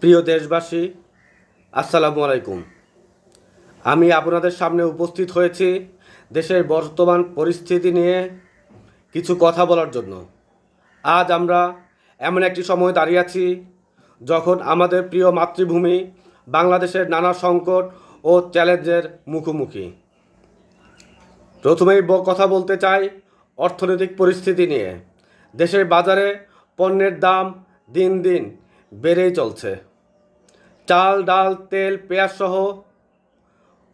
প্রিয় দেশবাসী, আসসালামু আলাইকুম। আমি আপনাদের সামনে উপস্থিত হয়েছি দেশের বর্তমান পরিস্থিতি নিয়ে কিছু কথা বলার জন্য। আজ আমরা এমন একটি সময় দাঁড়িয়ে আছি যখন আমাদের প্রিয় মাতৃভূমি বাংলাদেশের নানা সংকট ও চ্যালেঞ্জের মুখোমুখি। প্রথমেই কথা বলতে চাই অর্থনৈতিক পরিস্থিতি নিয়ে। দেশের বাজারে পণ্যের দাম দিন দিন বেড়েই চলছে। চাল, ডাল, তেল, পেঁয়াজ সহ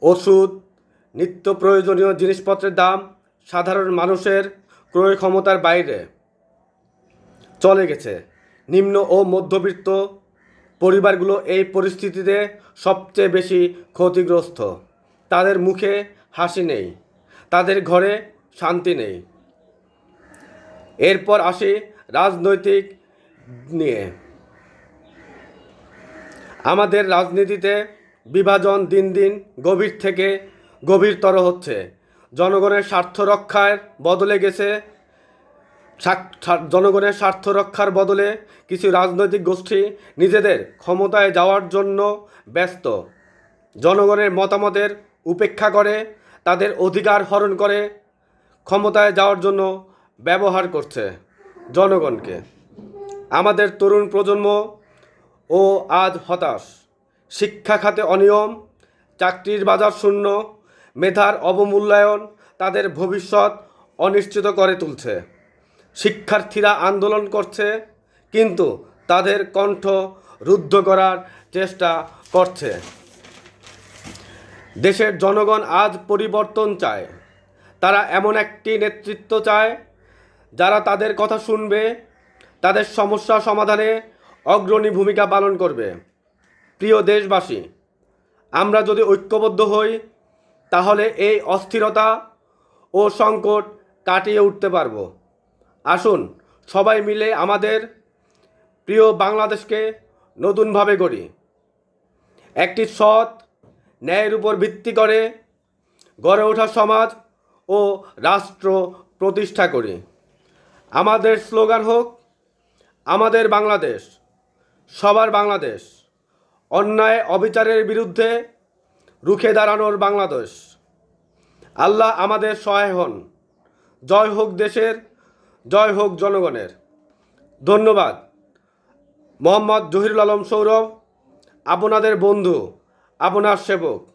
ওষুধ, নিত্য প্রয়োজনীয় জিনিসপত্রের দাম সাধারণ মানুষের ক্রয় ক্ষমতার বাইরে চলে গেছে। নিম্ন ও মধ্যবিত্ত পরিবারগুলো এই পরিস্থিতিতে সবচেয়ে বেশি ক্ষতিগ্রস্ত। তাদের মুখে হাসি নেই, তাদের ঘরে শান্তি নেই। এরপর আসি রাজনৈতিক নিয়ে। আমাদের রাজনীতিতে বিভাজন দিন দিন গভীর থেকে গভীরতর হচ্ছে। জনগণের স্বার্থ রক্ষার বদলে গেছে। জনগণের স্বার্থ রক্ষার বদলে কিছু রাজনৈতিক গোষ্ঠী নিজেদের ক্ষমতায় যাওয়ার জন্য ব্যস্ত। জনগণের মতামতের উপেক্ষা করে, তাদের অধিকার হরণ করে, ক্ষমতায় যাওয়ার জন্য ব্যবহার করছে জনগণকে। আমাদের তরুণ প্রজন্ম ও আজ হতাশ। শিক্ষা খাতে অনিয়ম, চাকরির বাজার শূন্য, মেধার অবমূল্যায়ন তাদের ভবিষ্যৎ অনিশ্চিত করে তুলছে। শিক্ষার্থীরা আন্দোলন করছে, কিন্তু তাদের কণ্ঠ রুদ্ধ করার চেষ্টা করছে। দেশের জনগণ আজ পরিবর্তন চায়। তারা এমন একটি নেতৃত্ব চায়, যারা তাদের কথা শুনবে, তাদের সমস্যা সমাধানে অগ্রণী ভূমিকা পালন করবে। প্রিয় দেশবাসী, আমরা যদি ঐক্যবদ্ধ হই, তাহলে এই অস্থিরতা ও সংকট কাটিয়ে উঠতে পারব। আসুন সবাই মিলে আমাদের প্রিয় বাংলাদেশকে নতুনভাবে গড়ি। একটি সৎ, ন্যায়ের উপর ভিত্তি করে গড়ে ওঠা সমাজ ও রাষ্ট্র প্রতিষ্ঠা করি। আমাদের স্লোগান হোক, আমাদের বাংলাদেশ। সবার বাংলাদেশ। অন্যায় অবিচারের বিরুদ্ধে রুখে দাঁড়ানোর বাংলাদেশ। আল্লাহ আমাদের সহায় হন। জয় হোক দেশের, জয় হোক জনগণের। ধন্যবাদ। মোহাম্মদ জহিরুল আলম সৌরভ, আপনাদের বন্ধু, আপনার সেবক।